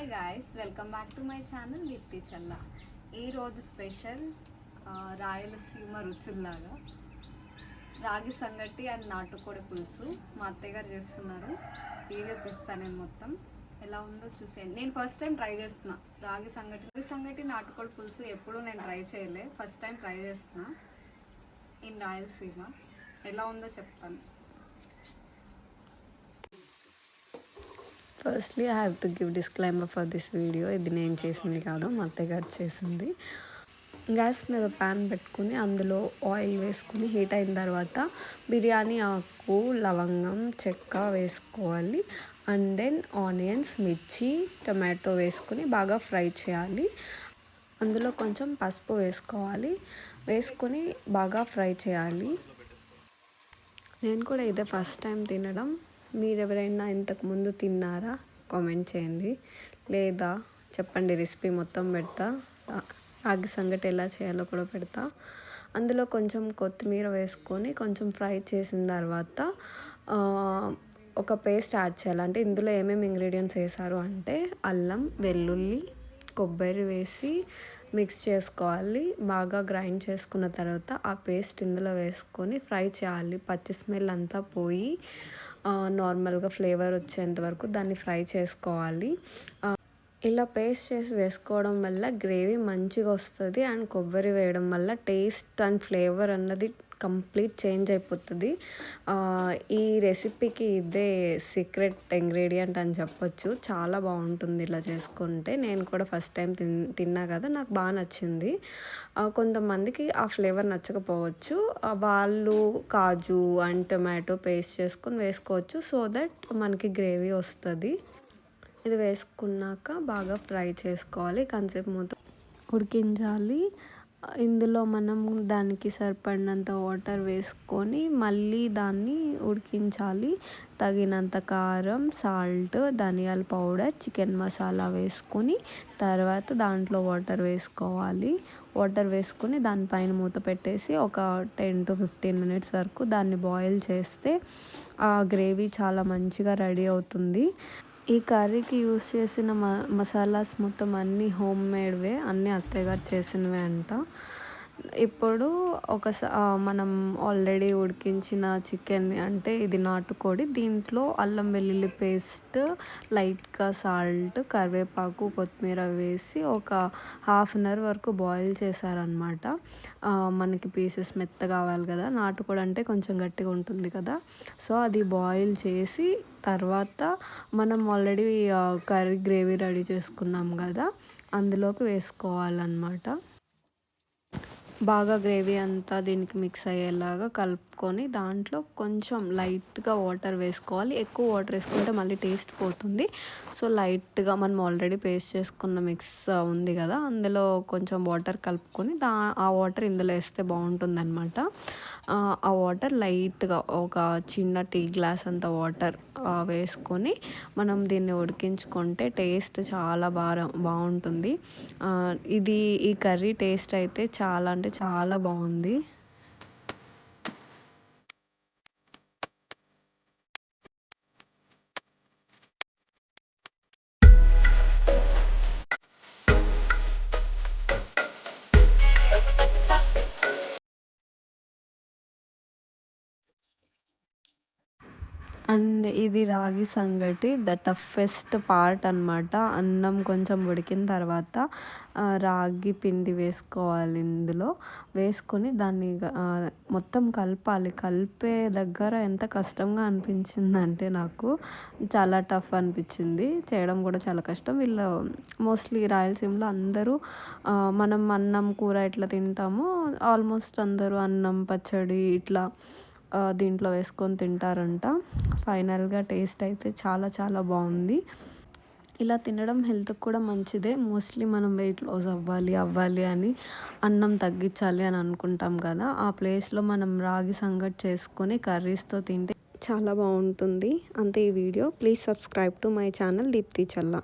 Hi guys welcome back to my channel Deepthi Challa ఈరోజు special Rayalaseema రుచుల్లాగా. రాగి సంగటి and నాటుకోడి పులుసు మా అత్తయ్య గారు చేస్తున్నారు. వీడియో తీస్తాను నేను మొత్తం. ఎలా ఉందో చూసేయండి. నేను ఫస్ట్ టైం ట్రై చేస్తున్నా. రాగి సంగటి రాగి సంగటి నాటుకోడి పులుసు ఎప్పుడూ నేను ట్రై చేయలే. ఫస్ట్ టైం ట్రై చేస్తున్నా. ఇన్ రాయలసీమ. ఎలా ఉందో చెప్తాను. Firstly I have to give disclaimer for this video ఇది నేను చేసింది కాదు మా అత్తయ్య గారు చేసింది. గ్యాస్ మీద ప్యాన్ పెట్టుకుని అందులో ఆయిల్ వేసుకుని హీట్ అయిన తర్వాత బిర్యానీ ఆకు లవంగం చెక్క వేసుకోవాలి. అండ్ దెన్ ఆనియన్స్ మిర్చి టొమాటో వేసుకుని బాగా ఫ్రై చేయాలి. అందులో కొంచెం పసుపు వేసుకోవాలి. వేసుకొని బాగా ఫ్రై చేయాలి. నేను కూడా ఇదే ఫస్ట్ టైం తినడం. మీరు ఎవరైనా ఇంతకుముందు తిన్నారా? కామెంట్ చేయండి. లేదా చెప్పండి రెసిపీ మొత్తం పెడతా. రాగి సంగటి ఎలా చేయాలో కూడా పెడతా. అందులో కొంచెం కొత్తిమీర వేసుకొని కొంచెం ఫ్రై చేసిన తర్వాత ఒక పేస్ట్ యాడ్ చేయాలి. అంటే ఇందులో ఏమేమి ఇంగ్రీడియంట్స్ వేసారు అంటే అల్లం వెల్లుల్లి కొబ్బరి వేసి మిక్స్ చేసుకోవాలి. బాగా గ్రైండ్ చేసుకున్న తర్వాత ఆ పేస్ట్ ఇందులో వేసుకొని ఫ్రై చేయాలి. పచ్చి స్మెల్ అంతా పోయి నార్మల్గా ఫ్లేవర్ వచ్చేంత వరకు దాన్ని ఫ్రై చేసుకోవాలి. ఇలా పేస్ట్ చేసి వేసుకోవడం వల్ల గ్రేవీ మంచిగా వస్తుంది అండ్ కొబ్బరి వేయడం వల్ల టేస్ట్ అండ్ ఫ్లేవర్ అన్నది కంప్లీట్ చేంజ్ అయిపోతుంది. ఈ రెసిపీకి ఇదే సీక్రెట్ ఇంగ్రీడియంట్ అని చెప్పొచ్చు. చాలా బాగుంటుంది ఇలా చేసుకుంటే. నేను కూడా ఫస్ట్ టైం తిన్ తిన్నా కదా నాకు బాగా నచ్చింది. కొంతమందికి ఆ ఫ్లేవర్ నచ్చకపోవచ్చు. వాళ్ళు కాజు అండ్ టొమాటో పేస్ట్ చేసుకొని వేసుకోవచ్చు. సో దట్ మనకి గ్రేవీ వస్తుంది. ఇది వేసుకున్నాక బాగా ఫ్రై చేసుకోవాలి. కాసేపు మూత ఉడికించాలి. ఇందులో మనం దానికి సరిపడినంత వాటర్ వేసుకొని మళ్ళీ దాన్ని ఉడికించాలి. తగినంత కారం సాల్ట్ ధనియాల పౌడర్ చికెన్ మసాలా వేసుకొని తర్వాత దాంట్లో వాటర్ వేసుకోవాలి. వాటర్ వేసుకొని దానిపైన మూత పెట్టేసి ఒక టెన్ టు ఫిఫ్టీన్ మినిట్స్ వరకు దాన్ని బాయిల్ చేస్తే ఆ గ్రేవీ చాలా మంచిగా రెడీ అవుతుంది. ఈ కర్రీకి యూస్ చేసిన మ మసాలాస్ మొత్తం అన్నీ హోమ్ మేడ్వే అన్నీ అత్తయ్య గారు చేసినవే అంట. ఇప్పుడు ఒక మనం ఆల్రెడీ ఉడికించిన చికెన్ అంటే ఇది నాటుకోడి. దీంట్లో అల్లం వెల్లుల్లి పేస్ట్ లైట్గా సాల్ట్ కరివేపాకు కొత్తిమీర వేసి ఒక హాఫ్ అన్ అవర్ వరకు బాయిల్ చేశారనమాట మనకి పీసెస్ మెత్త కావాలి కదా. నాటుకోడి అంటే కొంచెం గట్టిగా ఉంటుంది కదా. సో అది బాయిల్ చేసి తర్వాత మనం ఆల్రెడీ కర్రీ గ్రేవీ రెడీ చేసుకున్నాం కదా. అందులోకి వేసుకోవాలన్నమాట. బాగా గ్రేవీ అంతా దీనికి మిక్స్ అయ్యేలాగా కలుపుకొని దాంట్లో కొంచెం లైట్గా వాటర్ వేసుకోవాలి. ఎక్కువ వాటర్ వేసుకుంటే మళ్ళీ టేస్ట్ పోతుంది. సో లైట్గా మనం ఆల్రెడీ పేస్ట్ చేసుకున్న మిక్స్ ఉంది కదా అందులో కొంచెం వాటర్ కలుపుకొని దా ఆ వాటర్ ఇందులో వేస్తే బాగుంటుంది అనమాట ఆ వాటర్ లైట్గా ఒక చిన్న టీ గ్లాస్ అంత వాటర్ వేసుకొని మనం దీన్ని ఉడికించుకుంటే టేస్ట్ చాలా బాగా బాగుంటుంది. ఇది ఈ కర్రీ టేస్ట్ అయితే చాలా అంటే చాలా బాగుంది. అండ్ ఇది రాగి సంగటి ద టఫెస్ట్ పార్ట్ అనమాట అన్నం కొంచెం ఉడికిన తర్వాత రాగి పిండి వేసుకోవాలి ఇందులో. వేసుకొని దాన్ని మొత్తం కలపాలి. కలిపే దగ్గర ఎంత కష్టంగా అనిపించిందంటే నాకు చాలా టఫ్ అనిపించింది. చేయడం కూడా చాలా కష్టం. వీళ్ళు మోస్ట్లీ రాయలసీమలో అందరూ మనం అన్నం కూర ఎట్లా తింటామో ఆల్మోస్ట్ అందరూ అన్నం పచ్చడి ఇట్లా దీంట్లో వేసుకొని తింటారంట. ఫైనల్గా టేస్ట్ అయితే చాలా చాలా బాగుంది. ఇలా తినడం హెల్త్కి కూడా మంచిదే. మోస్ట్లీ మనం వెయిట్ లాస్ అవ్వాలి అవ్వాలి అని అన్నం తగ్గించాలి అని అనుకుంటాం కదా. ఆ ప్లేస్లో మనం రాగి సంగటి చేసుకొని కర్రీస్తో తింటే చాలా బాగుంటుంది. అంతే ఈ video please subscribe to my channel Deepthi Challa